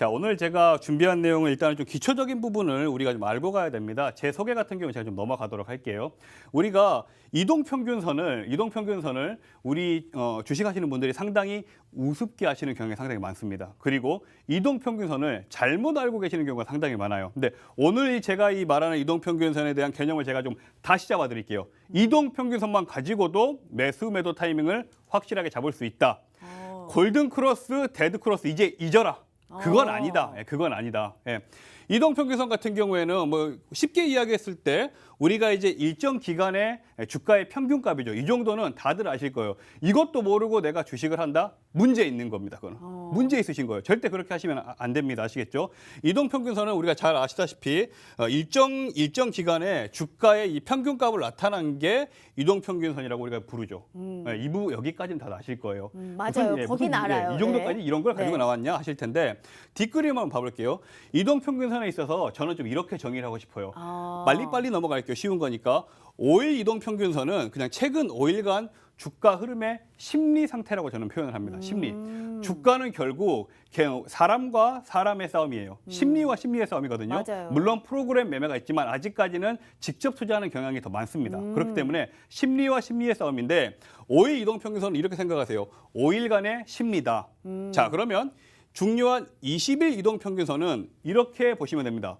자, 오늘 제가 준비한 내용은 일단은 좀 기초적인 부분을 우리가 좀 알고 가야 됩니다. 제 소개 같은 경우 제가 좀 넘어가도록 할게요. 우리가 이동 평균선을 이동 평균선을 우리 어, 주식 하시는 분들이 상당히 우습게 하시는 경향이 상당히 많습니다. 그리고 이동 평균선을 잘못 알고 계시는 경우가 상당히 많아요. 근데 오늘 이 제가 이 말하는 이동 평균선에 대한 개념을 제가 좀 다시 잡아 드릴게요. 이동 평균선만 가지고도 매수 매도 타이밍을 확실하게 잡을 수 있다. 어. 골든 크로스, 데드 크로스 이제 잊어라. 그건 어. 아니다. 예, 그건 아니다. 예. 이동평균선 같은 경우에는 뭐 쉽게 이야기했을 때 우리가 이제 일정 기간의 주가의 평균값이죠. 이 정도는 다들 아실 거예요. 이것도 모르고 내가 주식을 한다? 문제 있는 겁니다. 그건 어. 문제 있으신 거예요. 절대 그렇게 하시면 아- 안 됩니다. 아시겠죠? 이동평균선은 우리가 잘 아시다시피 어, 일정 일정 기간에 주가의 이 평균값을 나타난 게 이동평균선이라고 우리가 부르죠. 예, 이부 여기까지는 다 아실 거예요. 음, 맞아요. 예, 거긴 예, 알아요. 이 정도까지 네. 이런 걸 가지고 네. 나왔냐 하실 텐데 뒷그림 한번 봐볼게요. 이동평균선 에 있어서 저는 좀 이렇게 정의를 하고 싶어요. 아. 빨리빨리 넘어갈게요. 쉬운 거니까. 5일 이동 평균선은 그냥 최근 5일간 주가 흐름의 심리 상태라고 저는 표현을 합니다. 심리. 음. 주가는 결국 사람과 사람의 싸움이에요. 심리와 심리의 싸움이거든요. 음. 맞아요. 물론 프로그램 매매가 있지만 아직까지는 직접 투자하는 경향이 더 많습니다. 음. 그렇기 때문에 심리와 심리의 싸움인데 5일 이동 평균선은 이렇게 생각하세요. 5일간의 심리다. 음. 자, 그러면 중요한 20일 이동 평균선은 이렇게 보시면 됩니다.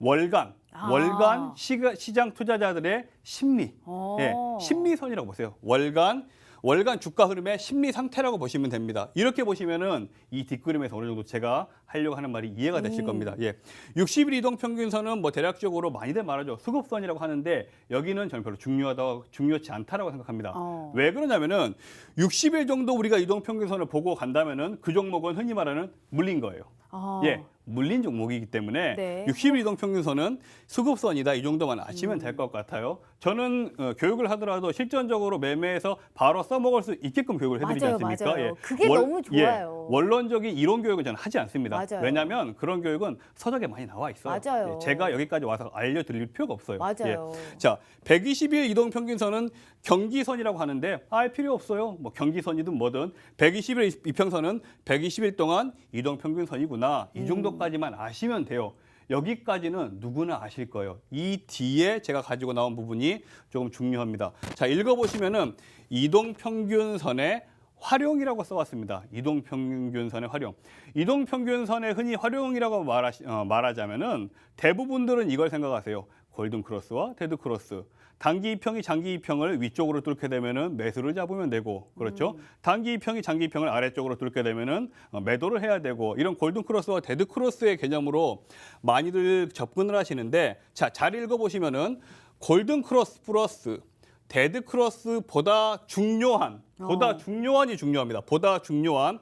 월간, 아. 월간 시가, 시장 투자자들의 심리, 어. 예, 심리선이라고 보세요. 월간, 월간 주가 흐름의 심리 상태라고 보시면 됩니다. 이렇게 보시면은 이 뒷그림에서 어느 정도 제가 하려고 하는 말이 이해가 되실 음. 겁니다. 예. 60일 이동 평균선은 뭐 대략적으로 많이들 말하죠. 수급선이라고 하는데 여기는 저는 별로 중요하다 중요치 않다라고 생각합니다. 어. 왜 그러냐면은 60일 정도 우리가 이동 평균선을 보고 간다면은 그 종목은 흔히 말하는 물린 거예요. 아. 예, 물린 종목이기 때문에 네. 60일 이동 평균선은 수급선이다 이 정도만 아시면 될것 같아요. 저는 어, 교육을 하더라도 실전적으로 매매해서 바로 써먹을 수 있게끔 교육을 해드리지 맞아요, 않습니까? 맞아요. 그게 너무 좋아요. 예, 원론적인 이론 교육은 저는 하지 않습니다. 맞아요. 왜냐하면 그런 교육은 서적에 많이 나와 있어요. 맞아요. 예, 제가 여기까지 와서 알려드릴 필요가 없어요. 맞아요. 예. 자, 120일 이동 평균선은 경기선이라고 하는데 알 필요 없어요. 뭐 경기선이든 뭐든 120일 이평선은 120일 동안 이동 평균선이구나. 음. 이 정도까지만 아시면 돼요. 여기까지는 누구나 아실 거예요. 이 뒤에 제가 가지고 나온 부분이 조금 중요합니다. 자, 읽어보시면은 이동평균선의 활용이라고 써왔습니다. 이동평균선의 활용. 이동평균선의 흔히 활용이라고 말하시, 어, 말하자면은 대부분들은 이걸 생각하세요. 골든 크로스와 데드 크로스. 단기 이평이 장기 이평을 위쪽으로 뚫게 되면은 매수를 잡으면 되고 그렇죠. 단기 이평이 장기 이평을 아래쪽으로 뚫게 되면은 어, 매도를 해야 되고 이런 골든 크로스와 데드 크로스의 개념으로 많이들 접근을 하시는데 자, 잘 읽어 보시면은 골든 크로스 플러스 데드 크로스보다 중요한 보다 어. 중요한이 중요합니다. 보다 중요한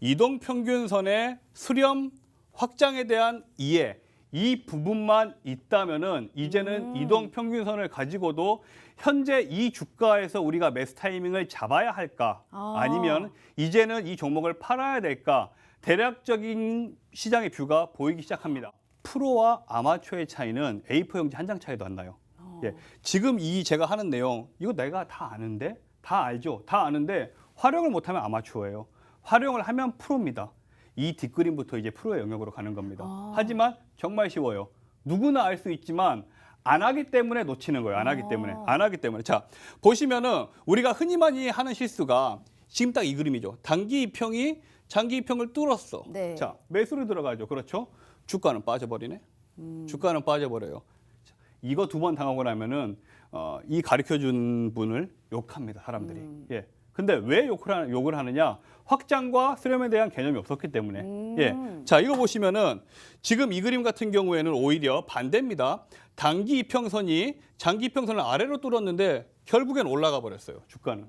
이동 평균선의 수렴 확장에 대한 이해 이 부분만 있다면은 이제는 음. 이동 평균선을 가지고도 현재 이 주가에서 우리가 매수 타이밍을 잡아야 할까 아. 아니면 이제는 이 종목을 팔아야 될까 대략적인 시장의 뷰가 보이기 시작합니다. 프로와 아마추어의 차이는 A4 용지 한 장 차이도 안 나요. 어. 예, 지금 이 제가 하는 내용 이거 내가 다 아는데 다 알죠. 다 아는데 활용을 못하면 아마추어예요. 활용을 하면 프로입니다. 이 뒷그림부터 이제 프로의 영역으로 가는 겁니다. 아. 하지만 정말 쉬워요. 누구나 알 수 있지만 안 하기 때문에 놓치는 거예요. 안 하기 아. 때문에. 안 하기 때문에. 자, 보시면은 우리가 흔히 많이 하는 실수가 지금 딱 이 그림이죠. 단기 이평이 장기 이평을 뚫었어. 네. 자, 매수를 들어가죠. 그렇죠? 주가는 빠져버리네. 주가는 빠져버려요. 자, 이거 두 번 당하고 나면은 어, 이 가르쳐 준 분을 욕합니다. 사람들이. 음. 예. 근데 왜 욕을, 하느, 욕을 하느냐? 확장과 수렴에 대한 개념이 없었기 때문에. 음. 예. 자, 이거 보시면은 지금 이 그림 같은 경우에는 오히려 반대입니다. 단기 이평선이 장기 이평선을 아래로 뚫었는데 결국엔 올라가 버렸어요. 주가는.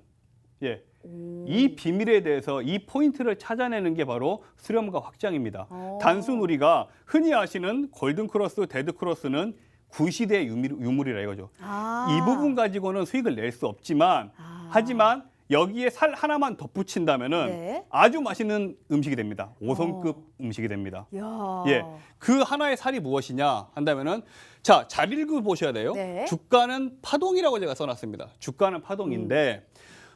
예. 음. 이 비밀에 대해서 이 포인트를 찾아내는 게 바로 수렴과 확장입니다. 어. 단순 우리가 흔히 아시는 골든 크로스, 데드 크로스는 구시대 유물- 유물이라 이거죠. 아. 이 부분 가지고는 수익을 낼 수 없지만 아. 하지만 여기에 살 하나만 덧붙인다면은 네. 아주 맛있는 음식이 됩니다. 5성급 음식이 됩니다. 야. 예. 그 하나의 살이 무엇이냐 한다면은 자, 잘 읽어 보셔야 돼요. 네. 주가는 파동이라고 제가 써 놨습니다. 주가는 파동인데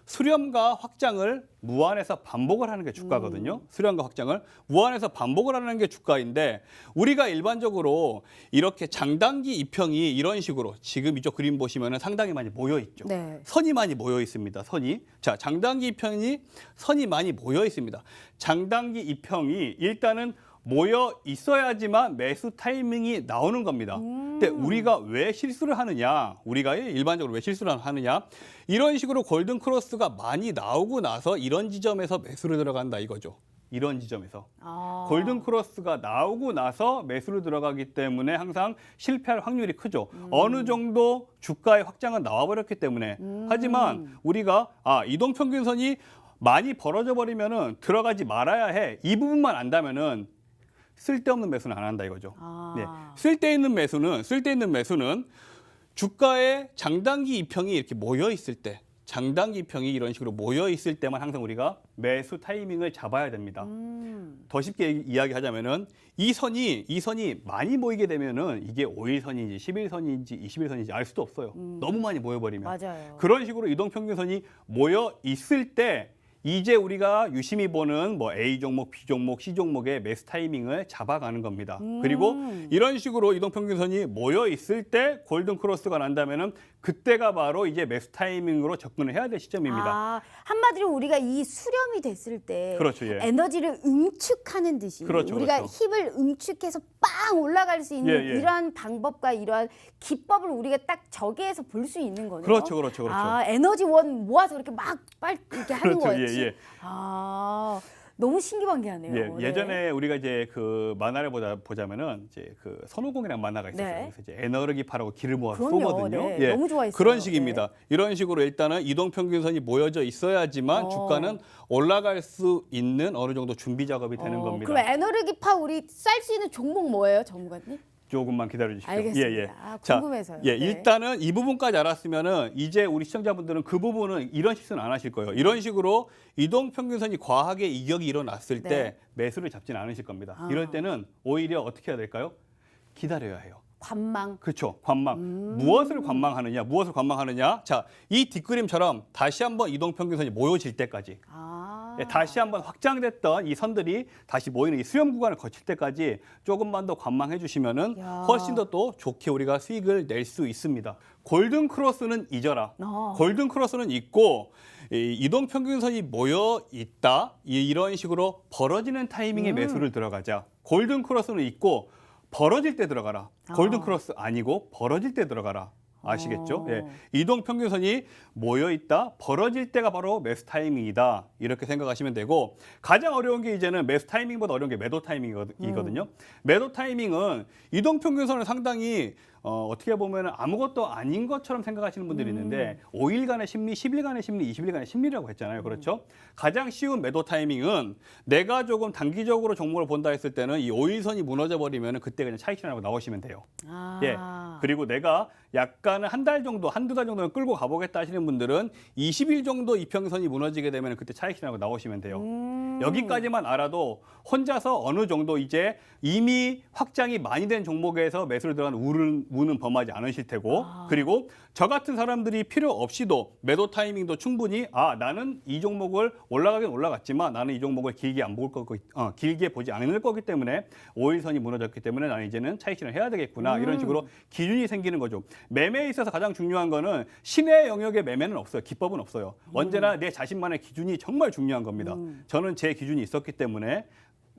수렴과 확장을 무한해서 반복을 하는 게 주가거든요. 수렴과 확장을 무한해서 반복을 하는 게 주가인데 우리가 일반적으로 이렇게 장단기 이평이 이런 식으로 지금 이쪽 그림 보시면은 상당히 많이 모여 있죠. 네. 선이 많이 모여 있습니다. 선이. 자, 장단기 이평이 선이 많이 모여 있습니다. 장단기 이평이 일단은 모여 있어야지만 매수 타이밍이 나오는 겁니다. 근데 우리가 왜 실수를 하느냐? 우리가 일반적으로 왜 실수를 하느냐? 이런 식으로 골든 크로스가 많이 나오고 나서 이런 지점에서 매수를 들어간다 이거죠. 이런 지점에서. 아. 골든 크로스가 나오고 나서 매수를 들어가기 때문에 항상 실패할 확률이 크죠. 어느 정도 주가의 확장은 나와버렸기 때문에. 하지만 우리가 아 이동 평균선이 많이 벌어져 버리면은 들어가지 말아야 해. 이 부분만 안다면은 쓸데없는 매수는 안 한다 이거죠. 아. 네. 쓸데있는 매수는 쓸데있는 매수는 주가의 장단기 이평이 이렇게 모여 있을 때 장단기 이평이 이런 식으로 모여 있을 때만 항상 우리가 매수 타이밍을 잡아야 됩니다. 음. 더 쉽게 이- 이야기하자면은 이 선이 이 선이 많이 모이게 되면은 이게 5일선인지 11선인지 21선인지 알 수도 없어요. 너무 많이 모여 버리면. 음. 맞아요. 그런 식으로 이동 평균선이 모여 있을 때 이제 우리가 유심히 보는 뭐 A 종목, B 종목, C 종목의 매수 타이밍을 잡아가는 겁니다. 음. 그리고 이런 식으로 이동 평균선이 모여 있을 때 골든 크로스가 난다면은 그때가 바로 이제 매수 타이밍으로 접근을 해야 될 시점입니다. 아, 한마디로 우리가 이 수렴이 됐을 때 그렇죠, 예. 에너지를 응축하는 듯이 그렇죠, 우리가 그렇죠. 힘을 응축해서 빵 올라갈 수 있는 예, 예. 이러한 방법과 이러한 기법을 우리가 딱 저기에서 볼 수 있는 거네요. 그렇죠, 그렇죠, 그렇죠. 아, 에너지원 모아서 이렇게 막 빨리 이렇게 하는 그렇죠, 거였지. 예, 예. 아, 너무 신기반기하네요. 예, 네. 예전에 우리가 이제 그 만화를 보자 보자면은 이제 그 손오공이라는 만화가 있었어요. 네. 그래서 이제 에너지 파라고 기를 모아서 그럼요. 쏘거든요. 네, 예, 너무 좋아했어요. 그런 식입니다. 이런 식으로 일단은 이동 평균선이 모여져 있어야지만 어. 주가는 올라갈 수 있는 어느 정도 준비 작업이 되는 어, 겁니다. 그럼 에너지파 우리 쌀 수 있는 종목 뭐예요, 전문가님? 조금만 기다려 주십시오. 알겠습니다. 예, 예. 아, 자, 궁금해서요. 예, 네. 일단은 이 부분까지 알았으면은 이제 우리 시청자분들은 그 부분은 이런 실수는 안 하실 거예요. 이런 식으로 이동 평균선이 과하게 이격이 일어났을 네. 때 매수를 잡지는 않으실 겁니다. 아. 이럴 때는 오히려 어떻게 해야 될까요? 기다려야 해요. 관망. 그렇죠. 관망. 음. 무엇을 관망하느냐? 무엇을 관망하느냐? 자, 이 뒷그림처럼 다시 한번 이동 평균선이 모여질 때까지 아. 예, 다시 한번 확장됐던 이 선들이 다시 모이는 이 수렴 구간을 거칠 때까지 조금만 더 관망해 주시면은 야. 훨씬 더 또 좋게 우리가 수익을 낼 수 있습니다. 골든 크로스는 잊어라. 어. 골든 크로스는 있고 이 이동 평균선이 모여 있다. 이- 이런 식으로 벌어지는 타이밍에 음. 매수를 들어가자. 골든 크로스는 있고 벌어질 때 들어가라. 골든 아. 크로스 아니고 벌어질 때 들어가라. 아시겠죠? 어. 예. 이동 평균선이 모여 있다. 벌어질 때가 바로 매수 타이밍이다. 이렇게 생각하시면 되고 가장 어려운 게 이제는 매수 타이밍보다 어려운 게 매도 타이밍이거든요. 음. 매도 타이밍은 이동 평균선을 상당히 어, 어떻게 보면 아무것도 아닌 것처럼 생각하시는 분들이 음. 있는데 5일간의 심리, 10일간의 심리, 20일간의 심리라고 했잖아요. 그렇죠? 음. 가장 쉬운 매도 타이밍은 내가 조금 단기적으로 종목을 본다 했을 때는 이 5일선이 무너져 버리면 그때 그냥 차익 실현하고 나오시면 돼요. 아. 예. 그리고 내가 약간은 한 달 정도, 한두 달 정도는 끌고 가보겠다 하시는 분들은 20일 정도 이평선이 무너지게 되면 그때 차익 실현하고 나오시면 돼요. 음. 여기까지만 알아도 혼자서 어느 정도 이제 이미 확장이 많이 된 종목에서 매수를 들어간 우는, 우는 범하지 않으실 테고 아. 그리고 저 같은 사람들이 필요 없이도 매도 타이밍도 충분히 아 나는 이 종목을 올라가긴 올라갔지만 나는 이 종목을 길게 안 볼 거고 어, 길게 보지 않을 거기 때문에 5일선이 무너졌기 때문에 나는 이제는 차익 실현 해야 되겠구나 음. 이런 식으로 기준이 생기는 거죠. 매매에 있어서 가장 중요한 거는 신의 영역의 매매는 없어요. 기법은 없어요. 음. 언제나 내 자신만의 기준이 정말 중요한 겁니다. 저는 제 기준이 있었기 때문에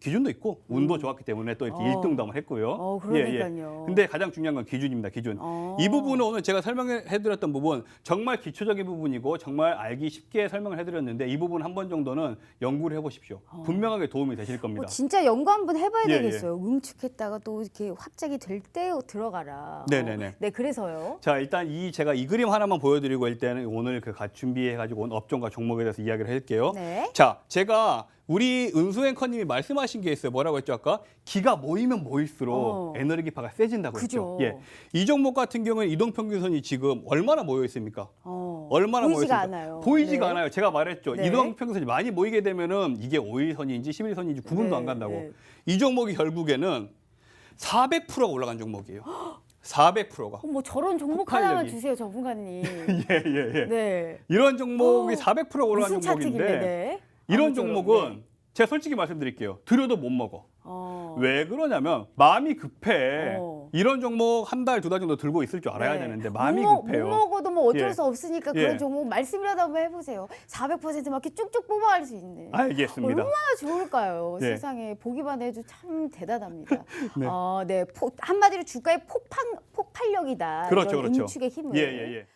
기준도 있고 운도 좋았기 때문에 또 이렇게 음. 어. 일 1등도 한번 했고요. 어, 그러니까요. 근데 가장 중요한 건 기준입니다. 기준. 어. 이 부분은 오늘 제가 설명해 드렸던 부분 정말 기초적인 부분이고 정말 알기 쉽게 설명을 해 드렸는데 이 부분 한 번 정도는 연구를 해 보십시오. 분명하게 도움이 되실 겁니다. 뭐 진짜 연구 한 번 해봐야 예, 되겠어요. 응축했다가 또 이렇게 확장이 될 때 들어가라. 네네네. 어, 네, 그래서요. 자 일단 이 제가 이 그림 하나만 보여드리고 일단은 오늘 그 가- 준비해가지고 온 업종과 종목에 대해서 이야기를 할게요. 네. 자 제가 우리 은수 앵커님이 말씀하신 게 있어요. 뭐라고 했죠 아까? 기가 모이면 모일수록 어. 에너지파가 세진다고 그죠. 했죠. 예. 이 종목 같은 경우는 이동 평균선이 지금 얼마나 모여 있습니까? 어, 얼마나 보이지가 모여 있습니까? 않아요. 보이지가 네. 않아요. 제가 말했죠. 네. 이동 평균선이 많이 모이게 되면은 이게 5일선인지 11선인지 구분도 네, 안 간다고. 네. 이 종목이 결국에는 400%가 올라간 종목이에요. 400%가. 뭐 저런 종목 하나만 폭발력이. 주세요, 전문가님. 예, 예, 예. 네. 이런 종목이 어, 400% 올라간 무슨 차트인데? 종목인데 네. 이런 종목은 네. 제가 솔직히 말씀드릴게요. 들여도 못 먹어. 어. 왜 그러냐면 마음이 급해. 어. 이런 종목 한 달 두 달 정도 들고 있을 줄 알아야 네. 되는데 마음이 못, 먹- 급해요. 못 먹어도 뭐 어쩔 예. 수 없으니까 예. 그런 종목 말씀이라도 한번 해보세요. 400%막 이렇게 쭉쭉 뽑아갈 수 있는. 알겠습니다. 얼마나 좋을까요? 네. 세상에 보기만 해도 참 대단합니다. 네. 어, 네. 포- 한마디로 주가의 폭판 폭발력이다. 그렇죠, 그렇죠. 응축의 힘을. 예, 예, 예.